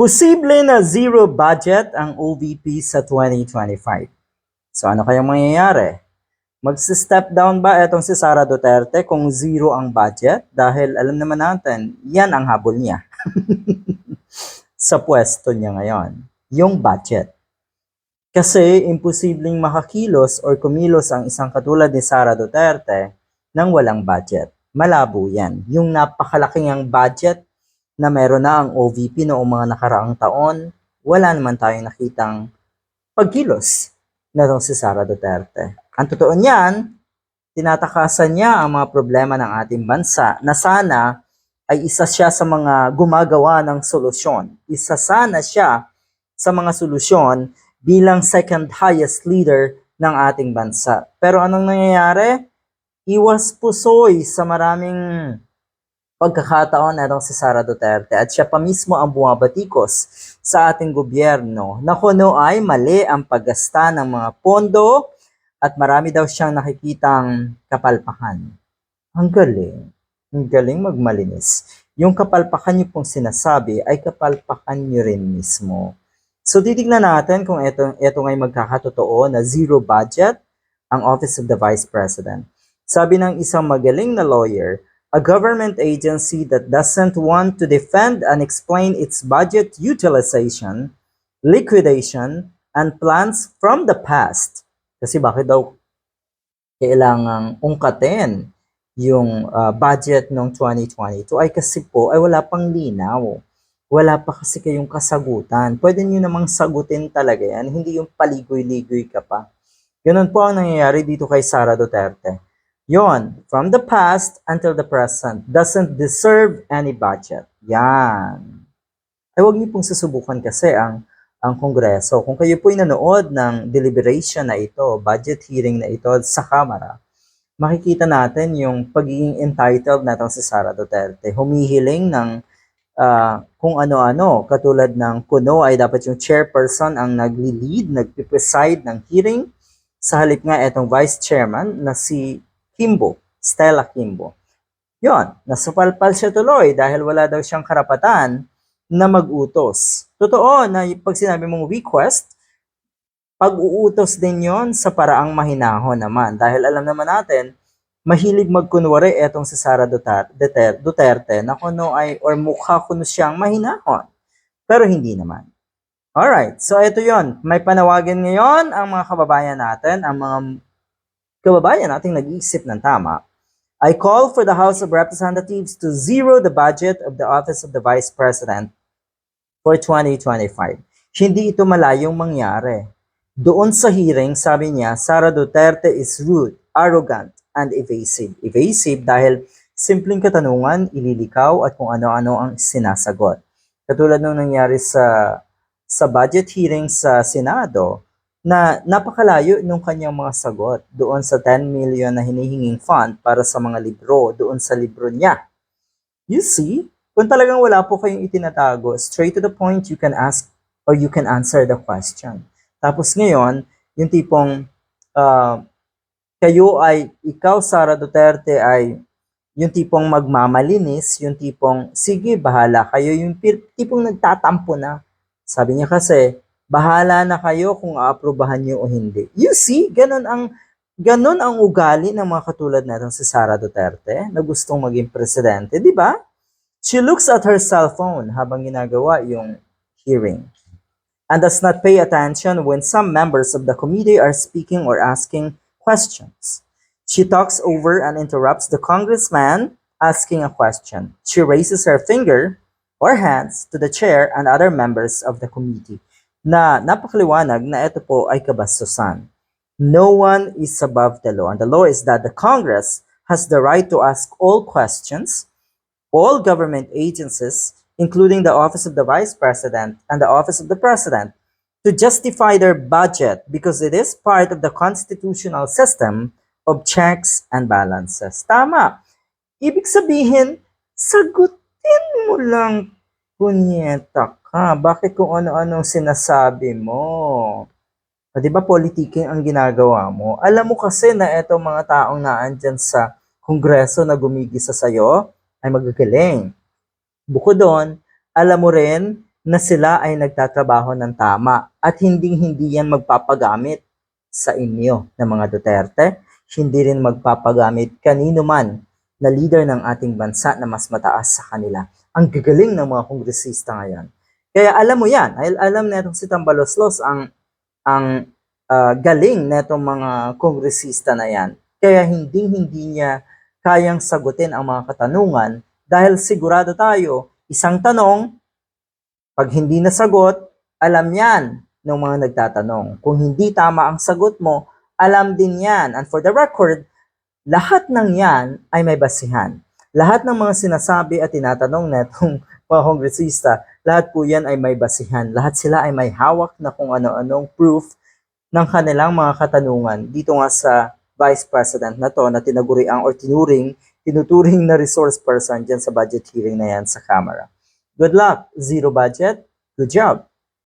Posible na zero budget ang OVP sa 2025. So ano kayang mangyayari? Magsi-step down ba etong si Sara Duterte kung zero ang budget? Dahil alam naman natin, yan ang habol niya. sa pwesto niya ngayon, yung budget. Kasi imposibleng makakilos or kumilos ang isang katulad ni Sara Duterte nang walang budget. Malabo yan. Yung napakalaking ang budget na meron na ang OVP noong mga nakaraang taon, wala naman tayong nakitang pagkilos na itong si Sara Duterte. Ang totoo niyan, tinatakasan niya ang mga problema ng ating bansa na sana ay isa siya sa mga gumagawa ng solusyon. Isa sana siya sa mga solusyon bilang second highest leader ng ating bansa. Pero anong nangyayari? Iwas pusoy sa maraming pagkakataon na si Sara Duterte at siya pa mismo ang bumabatikos sa ating gobyerno na kuno ay mali ang paggasta ng mga pondo at marami daw siyang nakikitang kapalpakan. Ang galing. Ang galing magmalinis. Yung kapalpakan niyo pong sinasabi ay kapalpakan niyo rin mismo. So titignan natin kung ito, ito ngay magkakatotoo na zero budget ang Office of the Vice President. Sabi ng isang magaling na lawyer, a government agency that doesn't want to defend and explain its budget utilization, liquidation, and plans from the past. Kasi bakit daw kailangang ungkatin yung uh, budget ng 2022 ay kasi po ay wala pang linaw. Wala pa kasi kayong kasagutan. Pwede nyo namang sagutin talaga yan, hindi yung paligoy-ligoy ka pa. Ganun po ang nangyayari dito kay Sara Duterte. Yon, from the past until the present, doesn't deserve any budget. Yan. Ay huwag niyo pong susubukan kasi ang ang Kongreso. Kung kayo po'y nanood ng deliberation na ito, budget hearing na ito sa Kamara, makikita natin yung pagiging entitled na si Sara Duterte. Humihiling ng uh, kung ano-ano, katulad ng kuno ay dapat yung chairperson ang nagli-lead, nagpipreside ng hearing. Sa halip nga itong vice chairman na si Kimbo, Stella Kimbo. Yon, nasupalpal siya tuloy dahil wala daw siyang karapatan na mag-utos. Totoo na pag sinabi mong request, pag-uutos din yon sa paraang mahinahon naman. Dahil alam naman natin, mahilig magkunwari etong si Sara Duterte, Duterte na kuno ay or mukha kuno siyang mahinahon. Pero hindi naman. Alright, so ito yon. May panawagan ngayon ang mga kababayan natin, ang mga kababayan nating nag-iisip ng tama. I call for the House of Representatives to zero the budget of the Office of the Vice President for 2025. Hindi ito malayong mangyari. Doon sa hearing, sabi niya, Sara Duterte is rude, arrogant, and evasive. Evasive dahil simpleng katanungan, ililikaw at kung ano-ano ang sinasagot. Katulad nung nangyari sa sa budget hearing sa Senado, na napakalayo nung kanyang mga sagot doon sa 10 million na hinihinging fund para sa mga libro, doon sa libro niya. You see, kung talagang wala po kayong itinatago, straight to the point, you can ask or you can answer the question. Tapos ngayon, yung tipong uh, kayo ay, ikaw Sara Duterte ay yung tipong magmamalinis, yung tipong, sige, bahala kayo, yung tipong nagtatampo na. Sabi niya kasi, bahala na kayo kung aaprubahan niyo o hindi. You see, ganun ang ganun ang ugali ng mga katulad natin si Sara Duterte na gustong maging presidente, di ba? She looks at her cell phone habang ginagawa yung hearing and does not pay attention when some members of the committee are speaking or asking questions. She talks over and interrupts the congressman asking a question. She raises her finger or hands to the chair and other members of the committee na napakaliwanag na ito po ay kabastusan. No one is above the law and the law is that the Congress has the right to ask all questions all government agencies, including the Office of the Vice President and the Office of the President, to justify their budget because it is part of the constitutional system of checks and balances. Tama. Ibig sabihin, sagutin mo lang, kunyeta ka. Bakit kung ano-anong sinasabi mo? O, di ba politiking ang ginagawa mo? Alam mo kasi na itong mga taong naandyan sa kongreso na gumigisa sa'yo, ay magagaling. Bukod doon, alam mo rin na sila ay nagtatrabaho ng tama at hindi-hindi yan magpapagamit sa inyo ng mga Duterte, hindi rin magpapagamit kanino man na leader ng ating bansa na mas mataas sa kanila. Ang gagaling ng mga kongresista ngayon. Kaya alam mo yan, ay alam na itong si Tambaloslos ang ang ah, galing na mga kongresista na yan. Kaya hindi hindi niya kayang sagutin ang mga katanungan dahil sigurado tayo, isang tanong, pag hindi nasagot, alam yan ng mga nagtatanong. Kung hindi tama ang sagot mo, alam din yan. And for the record, lahat ng yan ay may basihan. Lahat ng mga sinasabi at tinatanong na mga kongresista, lahat po yan ay may basihan. Lahat sila ay may hawak na kung ano-anong proof ng kanilang mga katanungan dito nga sa Vice President na to na tinaguriang or tinuring, tinuturing na resource person dyan sa budget hearing na yan sa Kamara. Good luck, zero budget, good job.